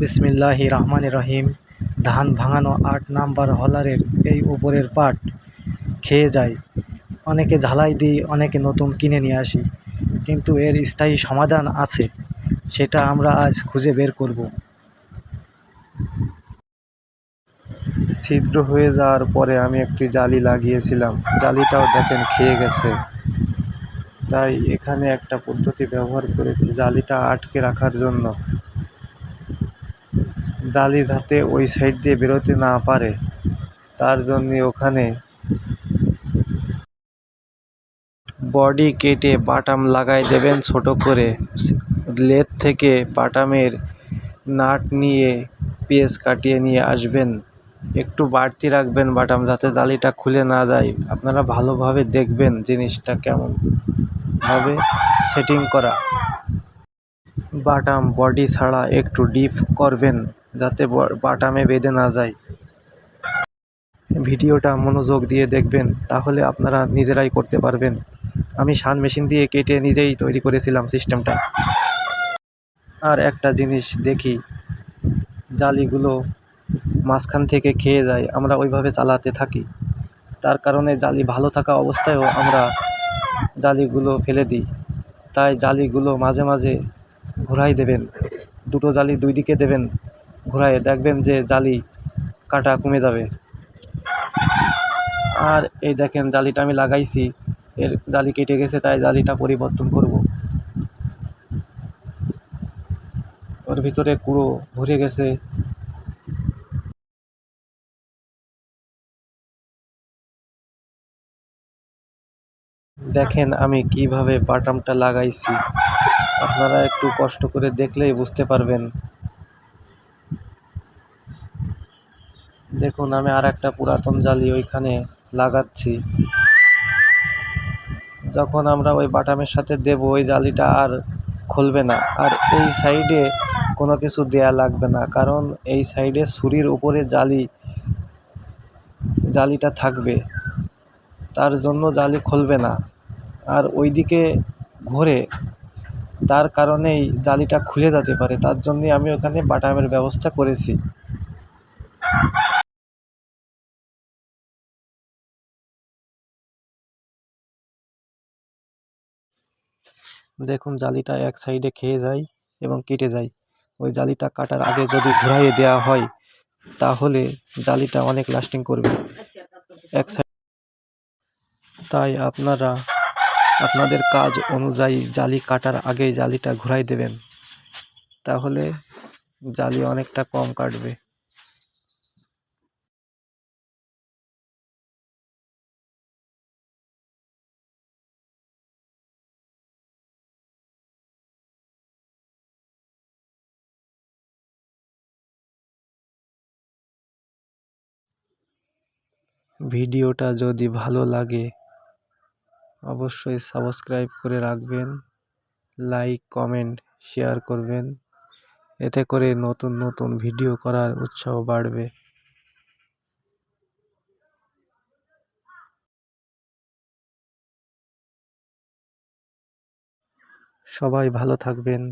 বিসমিল্লাহি রহমান রহিম। ধান ভাঙানো আট নাম্বার হলারের এই উপরের পাট খেয়ে যায় অনেকে ঝালাই দিই, অনেকে নতুন কিনে নিয়ে আসি। কিন্তু এর স্থায়ী সমাধান আছে, সেটা আমরা আজ খুঁজে বের করব। ছিদ্র হয়ে যাওয়ার পরে আমি একটি জালি লাগিয়েছিলাম। জালিটাও দেখেন খেয়ে গেছে। তাই এখানে একটা পদ্ধতি ব্যবহার করেছি, জালিটা আটকে রাখার জন্য। জালি যাতে ওই সাইড দিয়ে বেরোতে না পারে। তার জন্য ওখানে বডি কেটে বাটাম লাগাই দেবেন ছোট করে। লেদ থেকে বাটামের নাট নিয়ে পিস কাটিয়ে নিয়ে আসবেন। একটু বাড়তি রাখবেন বাটাম যাতে জালিটা খুলে না যায়। আপনারা ভালোভাবে দেখবেন জিনিসটা কেমন ভাবে সেটিং করা। বাটাম বডি ছাড়া একটু ডিপ করবেন। যাতে বাটামে বেঁধে না যায়। ভিডিওটা মনোযোগ দিয়ে দেখবেন, তাহলে আপনারা নিজেরাই করতে পারবেন। আমি সান মেশিন দিয়ে কেটে নিজেই তৈরি করেছিলাম সিস্টেমটা। আর একটা জিনিস দেখি, জালিগুলো মাঝখান থেকে খেয়ে যায়, আমরা ওইভাবে চালাতে থাকি। তার কারণে জালি ভালো থাকা অবস্থায়ও আমরা জালিগুলো ফেলে দিই। তাই জালিগুলো মাঝে মাঝে ঘোরাই দেবেন। দুটো জালি দুই দিকে দেবেন। ঘোরায় দেখবেন যে জালি কাটা কমে যাবে। আর এই দেখেন জালিটা আমি লাগাইছি, এর জালি কেটে গেছে, তাই জালিটা পরিবর্তন করব। ওর ভিতরে কুড়ো ভরে গেছে। দেখেন আমি কীভাবে বাটামটা লাগাইছি। আপনারা একটু কষ্ট করে দেখলেই বুঝতে পারবেন। দেখুন, আমি আর একটা পুরাতন জালি ওইখানে লাগাচ্ছি। যখন আমরা ওই বাটামের সাথে দেব, ওই জালিটা আর খুলবে না। আর এই সাইডে কোনো কিছু দেয়া লাগবে না, কারণ এই সাইডে ছুরির উপরে জালি, জালিটা থাকবে। তার জন্য জালি খুলবে না। আর ওইদিকে ঘোরে, তার কারণেই জালিটা খুলে যেতে পারে। তার জন্যই আমি ওখানে বাটামের ব্যবস্থা করেছি। দেখুন জালিটা এক সাইডে খেয়ে যায় এবং কেটে যায়। ওই জালিটা কাটার আগে যদি ঘুরাইয়ে দেওয়া হয়, তাহলে জালিটা অনেক লাস্টিং করবে। এক সাইড তাই আপনারা, আপনাদের কাজ অনুযায়ী জালি কাটার আগে জালিটা ঘুরাই দেবেন। তাহলে জালি অনেকটা কম কাটবে। ভিডিওটা যদি ভালো লাগে, অবশ্যই সাবস্ক্রাইব করে রাখবেন, লাইক, কমেন্ট, শেয়ার করবেন। এতে করে নতুন নতুন ভিডিও করার উৎসাহ বাড়বে। সবাই ভালো থাকবেন।